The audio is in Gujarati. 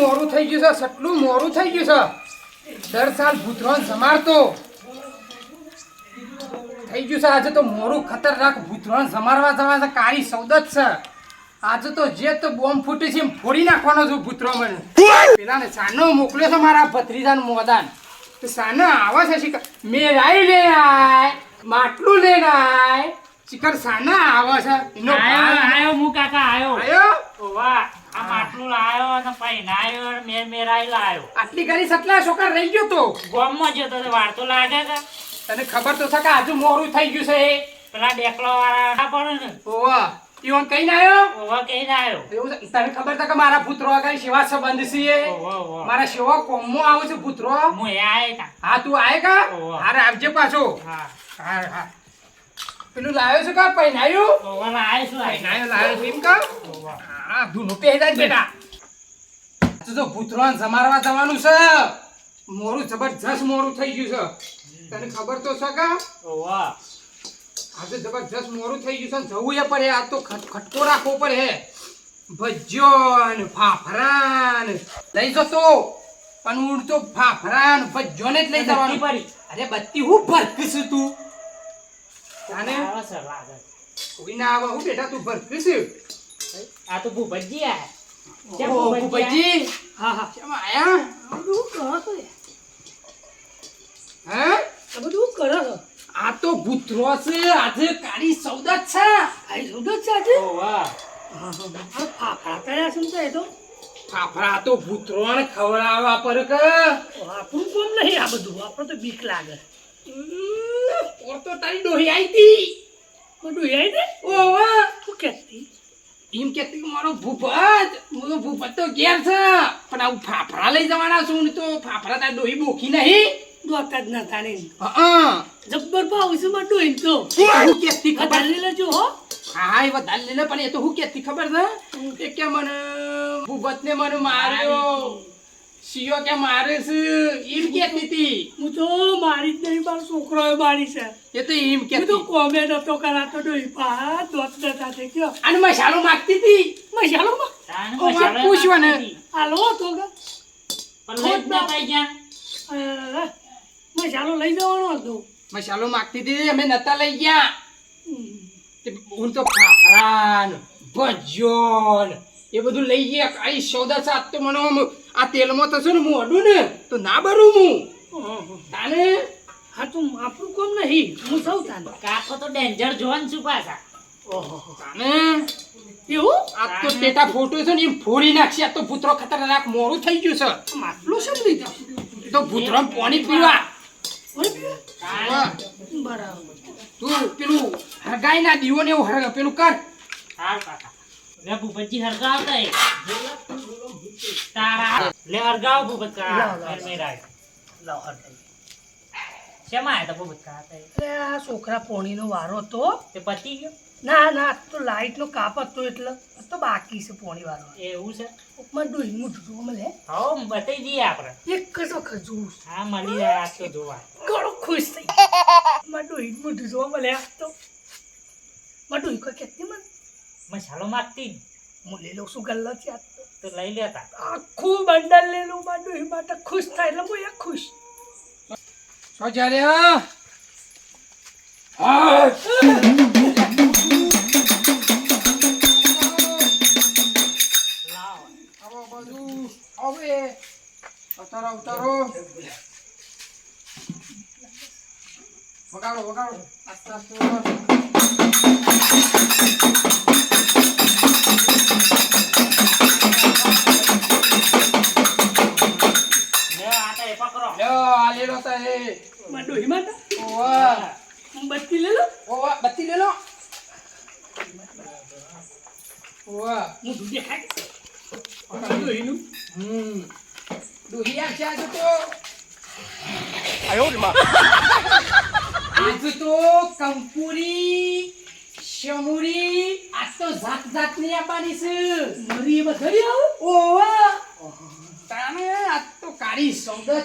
મારા થઈ ગયું છે, સટલું મોરું થઈ ગયું છે. દર સાલ ભૂતરોન સમારતો થઈ ગયું છે. આજે તો મોરું ખતરનાક ભૂતરોન સમારવા જવા છે કાળી સૌદત છે આજે તો જે. તો બોમ્બ ફૂટી છે ફોડી નાખવાનો છું ભૂતરો મને પેલાને સાનો મોકલ્યો છે મારા ભત્રીજાન મોદાન સાનો આવા છે શિખર મેરાઈ લે આય માટલું લે આય. શિખર સાનો આવા છે. એનો આયો આયો મુ કાકા આયો. આયો? વાહ આ માટલું લાયો અને પછી નાયો મેર મેરાઈ લાયો. આટલી ઘડી સટલા છોકરા રહી ગયો તો? ગોમમાં જતો તો વાર તો લાગે કે? તને ખબર તો છે કે આજુ મોરું થઈ ગયું છે પેલા ડેકલો વાળા પડે ને? ઓવા ઈવન કઈ ના આવ્યો ઓવા કઈ ના આવ્યો એવું છે? તને ખબર છે કે મારા પુત્રો આગળ સેવા સંબંધ છે મારા સેવા કોમો આવે છે પુત્રો. હું એ આય હા તું આય કા. હારે આવજે પાછો. હા. હા હા. પેલું લાવ્યો છે કા? પહેનાયું? ઓવા ના આય શું આય પહેનાયું લાવ્યો છું એમ કા? હા ધૂનો પહેરા જ બેટા. તું તો પુત્રોને સમારવા જવાનું છે. મોરું જબરજસ્ત મોરું થઈ ગયું છે. તને ખબર તો છે કા? ઓવા આજે જબરજસ્ત મોરું થઈ ગયું છે. જવું એ પડે. આ તો ખટકો રાખવો પડે ભજ્યો ને ફાફરા ને લઈ જતો પણ હું તો ફાફરા ને ભજ્યો ને જ લઈ જવાનું. પડી. અરે બત્તી હું ભરકીશું તું? લાગે. કોઈ ના આવે. હું બેટા તું ભરકીશ. આ તો ભૂપતજી ઓ ભૂપતજી હા હા. કેમ આયા? હું કરો છો યાર. હે આ બધું કરો છો આ તો ભૂતરો છે આજે કાળી સૌદા છે. કાળી સૌદા છે આજે? ઓ વાહ. ફાફડા કર્યા છે ને તો ફાફડા તો ભૂતરો ને ખવડાવવા પર કે. આપણું કોમ નહીં આ બધું. આપણે તો બીક લાગે. ઓર તો તારી ડોહી આવી હતી. બધું એ ને? વાહ. શું કહેતી? એમ કેતી કે મારો ભૂપત મારો ભૂપત તો ઘેર છે. પણ આવું ફાફડા લઈ જવાના છું ને તો ફાફડા તારી ડોહી બોકી નહીં. દોતા જ ના તાને જબ્બર ભાવ છે માં ડોઈ તો. હું કેતી ખબર? વધારે લેજો હો. હા એ વધારે લઈ લે પણ એ તો હું કેતી ખબર છે? એ કે મને ભૂપત ને મને માર્યો. સિયો કે મારે છે? એમ કેતી હતી હું તો મારી જ નહીં મારો છોકરો મારી છે. એ તો એમ હું તો કોમેન્ટ હતો કરાતો ડોઈ પા દોત થઈ ગયો. અને મસાલો માગતી હતી મસાલો માં તાને ઓ, વાત મસાલો પૂછવા ને. નાખી દીધી. હાલો તો કે. પણ પાઈ ગયા અ, મસાલો લઈ જવાનો હતો. મસાલો માગતી હતી અમે નતા લઈ ગયા. હું તો ફાફરાન ભજન એ બધું લઈ ગયા. કાંઈ સોદા સાત તો મને આ તેલમાં તો છે ને હું અડું ને તો ના બરું હું. તાને? હા તું આપણું કોમ નહીં. હું સૌ તાને. કાકો તો ડેન્જર જોન છું પાછા. ઓહો. તાને? એવું? આ તો ટેટા ફોટો છે ને એમ ફોડી નાખશે. આ તો પુત્રો ખતરનાક મોડું થઈ ગયું છે. માટલું છે ને તો ભૂતરો પાણી પીવા. બરાબર તું પેલું હરગાઈ હરગાવતા. તારા લે હરગાવ ભૂપત કા મેર મેરાય લાવ હટાઈ. શેમાં તે? છોકરા પોણીનો વારો હતો તે પતી ગયો ના ના આ તો લાઈટનો કાપ હતો એટલે આ તો બાકી છે પોણી વાળો. એવું છે? ઉપમાં મોટું જોવા મળે. હો બતાઈ દઈએ આપણે. એક જ વખત જોઉં હા મળી જાય આજ તો જોવા. ઘણો ખુશ થઈ માં મોટું જોવા મળે આ તો. માં ડોઈ કોઈ કહેતી મને? મસાલો માગતી. હું લઈ લઉં શું ગલ્લો છે આજ તો. તો લઈ લેતા. આખું બંડલ લેલું માં ડોઈ માટે. ખુશ થાય એટલે હું એક ખુશ. સોચાર્યા હા. ઉતારો ઉતારો વગાડો વગાડો આસ્તે આસ્તે લે આ તો એ પકડો લ્યો આ લેલો તા એ માં ડોઈ માટે ઓવા હું બત્તી લે લો ઓવા બત્તી દેખાય ડોઈનું હમ ડોહિયા છે આજે તો આજે તો કંકુરી શમુરી આજ તો જાત જાતની આપવાની છે. મરી એ બધા આવો? ઓવા તાણે આજ તો કાળી સૌદત છે.